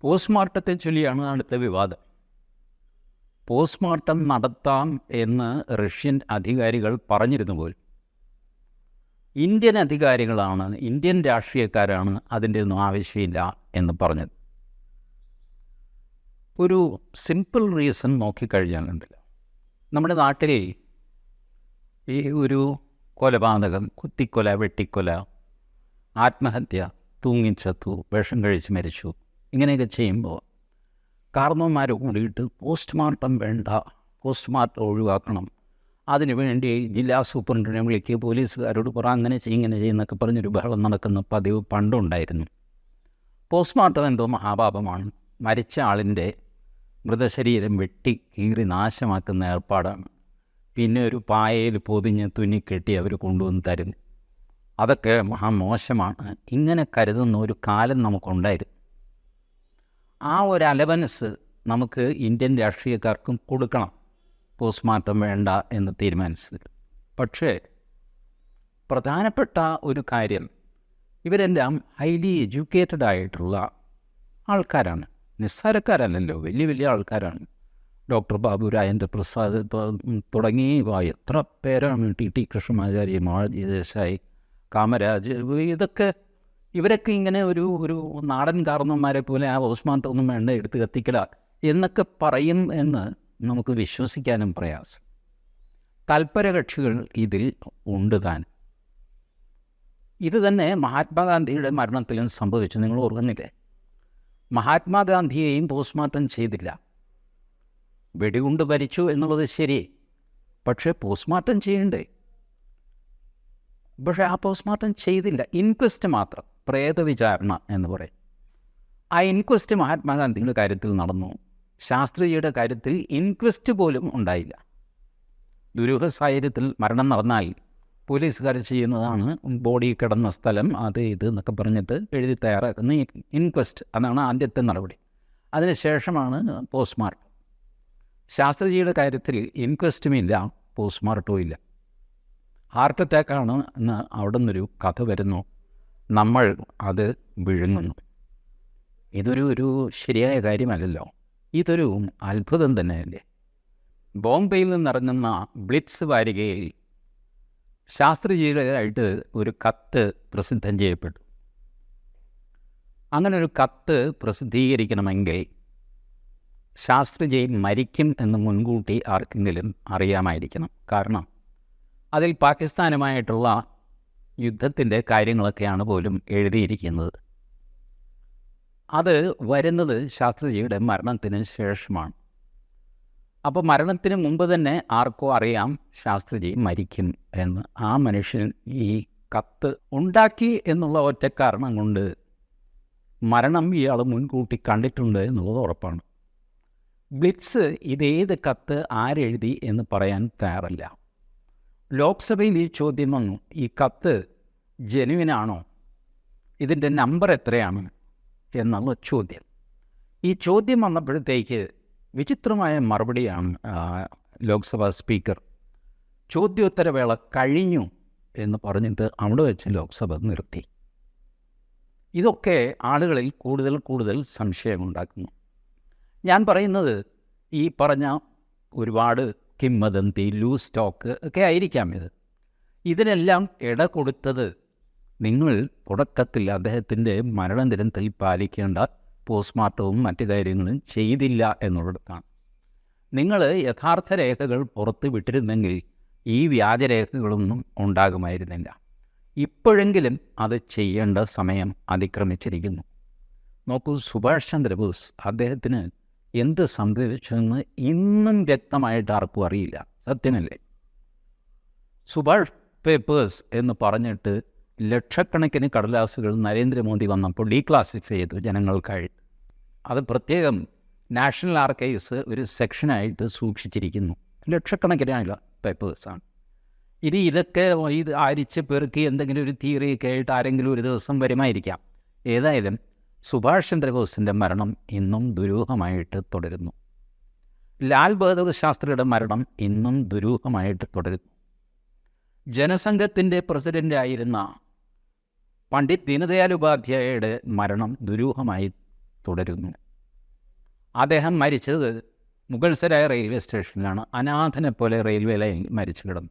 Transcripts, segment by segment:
പോസ്റ്റ്മോർട്ടത്തെ ചൊല്ലിയാണ് അടുത്ത വിവാദം. പോസ്റ്റ്മോർട്ടം നടത്താം എന്ന് റഷ്യൻ അധികാരികൾ പറഞ്ഞിരുന്നു പോലും. ഇന്ത്യൻ അധികാരികളാണ് ഇന്ത്യൻ രാഷ്ട്രീയക്കാരാണ് അതിന്റെ ഒന്നും ആവശ്യമില്ല എന്ന് പറഞ്ഞത്. ഒരു സിമ്പിൾ റീസൺ നോക്കിക്കഴിഞ്ഞാലുണ്ടല്ലോ നമ്മുടെ നാട്ടിലെ ഈ ഒരു കൊലപാതകം കുത്തിക്കൊല വെട്ടിക്കൊല ആത്മഹത്യ തൂങ്ങിച്ചത്തു വിഷം കഴിച്ച് മരിച്ചു ഇങ്ങനെയൊക്കെ ചെയ്യുമ്പോൾ കാർന്നവന്മാർ കൂടിയിട്ട് പോസ്റ്റ്മോർട്ടം വേണ്ട പോസ്റ്റ്മോർട്ടം ഒഴിവാക്കണം. അതിനുവേണ്ടി ജില്ലാ സൂപ്രണ്ടിനെ വിളിക്കുക പോലീസുകാരോട് പറ അങ്ങനെ ചെയ്യും ഇങ്ങനെ ചെയ്യുന്നൊക്കെ പറഞ്ഞൊരു ബഹളം നടക്കുന്ന പതിവ് പണ്ടുണ്ടായിരുന്നു. പോസ്റ്റ്മോർട്ടം എന്തോ മഹാപാപമാണ്. മരിച്ച ആളിന്റെ മൃതശരീരം വെട്ടി കീറി നാശമാക്കുന്ന ഏർപ്പാടാണ്. പിന്നെ ഒരു പായയിൽ പൊതിഞ്ഞ് തുന്നിക്കെട്ടി അവർ കൊണ്ടുവന്ന് തരും. അതൊക്കെ മഹാമോശമാണ്. ഇങ്ങനെ കരുതുന്ന ഒരു കാലം നമുക്കുണ്ടായിരുന്നു. ആ ഒരു അലവൻസ് നമുക്ക് ഇന്ത്യൻ രാഷ്ട്രീയക്കാർക്കും കൊടുക്കണം. പോസ്റ്റ്മോർട്ടം വേണ്ട എന്ന് തീരുമാനിച്ചത് പക്ഷേ പ്രധാനപ്പെട്ട ഒരു കാര്യം ഇവരെല്ലാം ഹൈലി എഡ്യൂക്കേറ്റഡ് ആയിട്ടുള്ള ആൾക്കാരാണ്. നിസ്സാരക്കാരല്ലല്ലോ വലിയ വലിയ ആൾക്കാരാണ്. ഡോക്ടർ ബാബു രാജേന്ദ്ര പ്രസാദ് തുടങ്ങി എത്ര പേരാണ് ടി ടി കൃഷ്ണമാചാര്യ മാജി ദേശായി കാമരാജ് ഇതൊക്കെ ഇവരൊക്കെ ഇങ്ങനെ ഒരു ഒരു നാടൻ കാർന്നന്മാരെ പോലെ ആ പോസ്റ്റ്മോർട്ടം ഒന്നും വേണ്ട എടുത്ത് കത്തിക്കട എന്നൊക്കെ പറയും എന്ന് നമുക്ക് വിശ്വസിക്കാനും പ്രയാസം. തൽപരകക്ഷികൾ ഇതിൽ ഉണ്ട് താൻ. ഇത് തന്നെ മഹാത്മാഗാന്ധിയുടെ മരണത്തിലും സംഭവിച്ചു. നിങ്ങൾ ഓർക്കുന്നില്ലേ? മഹാത്മാഗാന്ധിയെയും പോസ്റ്റ്മോർട്ടം ചെയ്തില്ല. വെടികൊണ്ട് മരിച്ചു എന്നുള്ളത് ശരി പക്ഷേ പോസ്റ്റ്മോർട്ടം ചെയ്യണ്ടേ? പക്ഷേ ആ പോസ്റ്റ്മോർട്ടം ചെയ്തില്ല. ഇൻക്വസ്റ്റ് മാത്രം. പ്രേതവിചാരണ എന്ന് പറയും. ആ ഇൻക്വസ്റ്റ് മഹാത്മാഗാന്ധിയുടെ കാര്യത്തിൽ നടന്നു. ശാസ്ത്രിജിയുടെ കാര്യത്തിൽ ഇൻക്വസ്റ്റ് പോലും ഉണ്ടായില്ല. ദുരൂഹ സാഹചര്യത്തിൽ മരണം നടന്നാൽ പോലീസുകാർ ചെയ്യുന്നതാണ് ബോഡി കിടന്ന സ്ഥലം അത് ഇത് എന്നൊക്കെ പറഞ്ഞിട്ട് എഴുതി തയ്യാറാക്കുന്ന ഇൻക്വസ്റ്റ് അതാണ് ആദ്യത്തെ നടപടി. അതിനുശേഷമാണ് പോസ്റ്റ്മോർട്ടം ശാസ്ത്രജിയുടെ കാര്യത്തിൽ ഇൻക്വസ്റ്റും ഇല്ല പോസ്റ്റ്മോർട്ടവും ഇല്ല. ഹാർട്ട് അറ്റാക്കാണ് എന്ന് അവിടെ നിന്നൊരു കഥ വരുന്നു. നമ്മൾ അത് വിഴുങ്ങുന്നു. ഇതൊരു ഒരു ശരിയായ കാര്യമല്ലല്ലോ. ഇതൊരു അത്ഭുതം തന്നെയല്ലേ? ബോംബെയിൽ നിന്നിറങ്ങുന്ന ബ്ലിറ്റ്സ് വാരികയിൽ ശാസ്ത്രജിയുടേതായിട്ട് ഒരു കത്ത് പ്രസിദ്ധം ചെയ്യപ്പെട്ടു. അങ്ങനെ ഒരു കത്ത് പ്രസിദ്ധീകരിക്കണമെങ്കിൽ ശാസ്ത്രജി മരിക്കും എന്ന് മുൻകൂട്ടി ആർക്കെങ്കിലും അറിയാമായിരിക്കണം. കാരണം അതിൽ പാകിസ്ഥാനുമായിട്ടുള്ള യുദ്ധത്തിന്റെ കാര്യങ്ങളൊക്കെയാണ് പോലും എഴുതിയിരിക്കുന്നത്. അത് വരുന്നത് ശാസ്ത്രജിയുടെ മരണത്തിന് ശേഷമാണ്. അപ്പോൾ മരണത്തിന് മുമ്പ് തന്നെ ആർക്കോ അറിയാം ശാസ്ത്രജി മരിക്കും എന്ന്. ആ മനുഷ്യൻ ഈ കത്ത് ഉണ്ടാക്കി എന്നുള്ള ഒറ്റ കാരണം കൊണ്ട് മരണം ഇയാൾ മുൻകൂട്ടി കണ്ടിട്ടുണ്ട് എന്നുള്ളത് ഉറപ്പാണ്. ബ്ലിറ്റ്സ് ഇതേത് കത്ത് ആരെഴുതി എന്ന് പറയാൻ തയ്യാറല്ല. ലോക്സഭയിൽ ഈ ചോദ്യം വന്നു ഈ കത്ത് ജനുവിനാണോ? ഇതിന്റെ നമ്പർ എത്രയാണ്? എന്നുള്ള ചോദ്യം. ഈ ചോദ്യം വന്നപ്പോഴത്തേക്ക് വിചിത്രമായ മറുപടിയാണ് ലോക്സഭാ സ്പീക്കർ. ചോദ്യോത്തരവേള കഴിഞ്ഞു എന്ന് പറഞ്ഞിട്ട് അവിടെ വെച്ച് ലോക്സഭ നിർത്തി. ഇതൊക്കെ ആളുകളിൽ കൂടുതൽ കൂടുതൽ സംശയമുണ്ടാക്കുന്നു. ഞാൻ പറയുന്നത് ഈ പറഞ്ഞ ഒരുപാട് കിംവദന്തി ലൂസ് സ്റ്റോക്ക് ഒക്കെ ആയിരിക്കാം ഇത്. ഇതിനെല്ലാം ഇട കൊടുത്തത് നിങ്ങൾ തുടക്കത്തിൽ അദ്ദേഹത്തിന്റെ മരണദിനത്തിൽ പാലിക്കേണ്ട പോസ്റ്റ്മോർട്ടവും മറ്റു കാര്യങ്ങളും ചെയ്തില്ല എന്നുള്ളിടത്താണ്. നിങ്ങൾ യഥാർത്ഥ രേഖകൾ പുറത്ത് വിട്ടിരുന്നെങ്കിൽ ഈ വ്യാജരേഖകളൊന്നും ഉണ്ടാകുമായിരുന്നില്ല. ഇപ്പോഴെങ്കിലും അത് ചെയ്യേണ്ട സമയം അതിക്രമിച്ചിരിക്കുന്നു. നോക്കൂ സുഭാഷ് ചന്ദ്രബോസ് അദ്ദേഹത്തിന് എന്ത് സംഭവിച്ചെന്ന് ഇന്നും വ്യക്തമായിട്ട് ആർക്കും അറിയില്ല. സത്യമല്ലേ? സുഭാഷ് പേപ്പേഴ്സ് എന്ന് പറഞ്ഞിട്ട് ലക്ഷക്കണക്കിന് കടലാസുകൾ നരേന്ദ്രമോദി വന്നപ്പോൾ ഡീക്ലാസിഫൈ ചെയ്തു ജനങ്ങൾക്കായി. അത് പ്രത്യേകം നാഷണൽ ആർക്കൈവ്സ് ഒരു സെക്ഷനായിട്ട് സൂക്ഷിച്ചിരിക്കുന്നു. ലക്ഷക്കണക്കിനായുള്ള പേപ്പേഴ്സാണ് ഇനി ഇതൊക്കെ ഇത് ആരിച്ച് പെറുക്കി എന്തെങ്കിലും ഒരു തിയറിയൊക്കെ ആയിട്ട് ആരെങ്കിലും ഒരു ദിവസം വരുമായിരിക്കാം. ഏതായാലും സുഭാഷ് ചന്ദ്രബോസിന്റെ മരണം ഇന്നും ദുരൂഹമായിട്ട് തുടരുന്നു. ലാൽ ബഹദൂർ ശാസ്ത്രിയുടെ മരണം ഇന്നും ദുരൂഹമായിട്ട് തുടരുന്നു. ജനസംഘത്തിന്റെ പ്രസിഡന്റായിരുന്ന പണ്ഡിറ്റ് ദീനദയാൽ ഉപാധ്യായയുടെ മരണം ദുരൂഹമായി തുടരുന്നു. അദ്ദേഹം മരിച്ചത് മുഗൾസരായ റെയിൽവേ സ്റ്റേഷനിലാണ്. അനാഥനെ പോലെ റെയിൽവേ ലൈനിൽ മരിച്ചു കിടന്നു.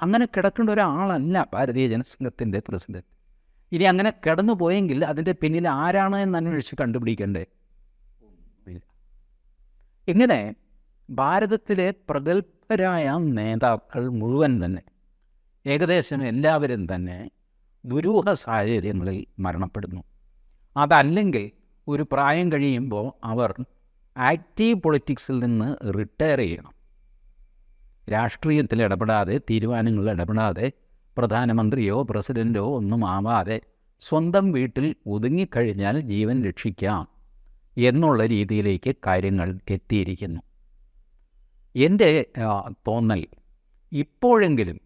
അങ്ങനെ കിടക്കേണ്ട ഒരാളല്ല ഭാരതീയ ജനസംഘത്തിന്റെ പ്രസിഡന്റ്. ഇനി അങ്ങനെ കിടന്നു പോയെങ്കിൽ അതിന്റെ പിന്നിൽ ആരാണ് എന്ന് അന്വേഷിച്ച് കണ്ടുപിടിക്കണ്ടേ? ഇങ്ങനെ ഭാരതത്തിലെ പ്രഗത്ഭരായ നേതാക്കൾ മുഴുവൻ തന്നെ ഏകദേശം എല്ലാവരും തന്നെ ദുരൂഹ സാഹചര്യങ്ങളിൽ മരണപ്പെടുന്നു. അതല്ലെങ്കിൽ ഒരു പ്രായം കഴിയുമ്പോൾ അവർ ആക്റ്റീവ് പൊളിറ്റിക്സിൽ നിന്ന് റിട്ടയർ ചെയ്യണം. രാഷ്ട്രീയത്തിൽ ഇടപെടാതെ തീരുമാനങ്ങളിൽ ഇടപെടാതെ പ്രധാനമന്ത്രിയോ പ്രസിഡന്റോ ഒന്നും ആവാതെ സ്വന്തം വീട്ടിൽ ഒതുങ്ങിക്കഴിഞ്ഞാൽ ജീവൻ രക്ഷിക്കാം എന്നുള്ള രീതിയിലേക്ക് കാര്യങ്ങൾ എത്തിയിരിക്കുന്നു. എന്റെ തോന്നൽ ഇപ്പോഴെങ്കിലും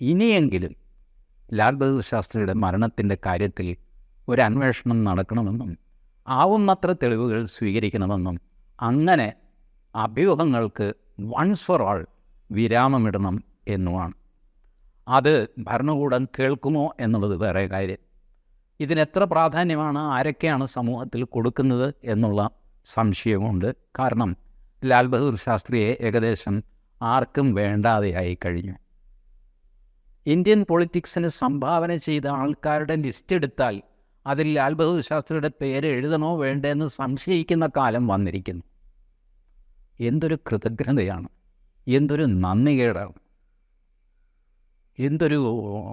ഇനിയെങ്കിലും ലാൽ ബഹദൂർ ശാസ്ത്രിയുടെ മരണത്തിന്റെ കാര്യത്തിൽ ഒരു അന്വേഷണം നടക്കണമെന്നും ആവുന്നത്ര തെളിവുകൾ സ്വീകരിക്കണമെന്നും അങ്ങനെ അഭ്യൂഹങ്ങൾക്ക് വൺസ് ഫോർ ആൾ വിരാമമിടണം എന്നുമാണ്. അത് ഭരണകൂടം കേൾക്കുമോ എന്നുള്ളത് വേറെ കാര്യം. ഇതിനെത്ര പ്രാധാന്യമാണ് ആരൊക്കെയാണ് സമൂഹത്തിൽ കൊടുക്കുന്നത് എന്നുള്ള സംശയമുണ്ട് കാരണം ലാൽ ബഹദൂർ ശാസ്ത്രിയെ ഏകദേശം ആർക്കും വേണ്ടാതെയായി കഴിഞ്ഞു. ഇന്ത്യൻ പൊളിറ്റിക്സിന് സംഭാവന ചെയ്ത ആൾക്കാരുടെ ലിസ്റ്റ് എടുത്താൽ അതിൽ ലാൽ ബഹദൂർ ശാസ്ത്രിയുടെ പേര് എഴുതണോ വേണ്ടെന്ന് സംശയിക്കുന്ന കാലം വന്നിരിക്കുന്നു. എന്തൊരു കൃതജ്ഞതയാണ്. എന്തൊരു നന്ദികേടാണ്. എന്തൊരു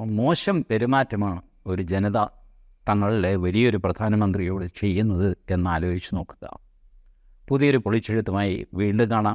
മോശം പെരുമാറ്റമാണ് ഒരു ജനത തങ്ങളുടെ വലിയൊരു പ്രധാനമന്ത്രിയോട് ചെയ്യുന്നത് എന്നാലോചിച്ച് നോക്കുക. പുതിയൊരു പൊളിച്ചെഴുത്തുമായി വീണ്ടും കാണാം.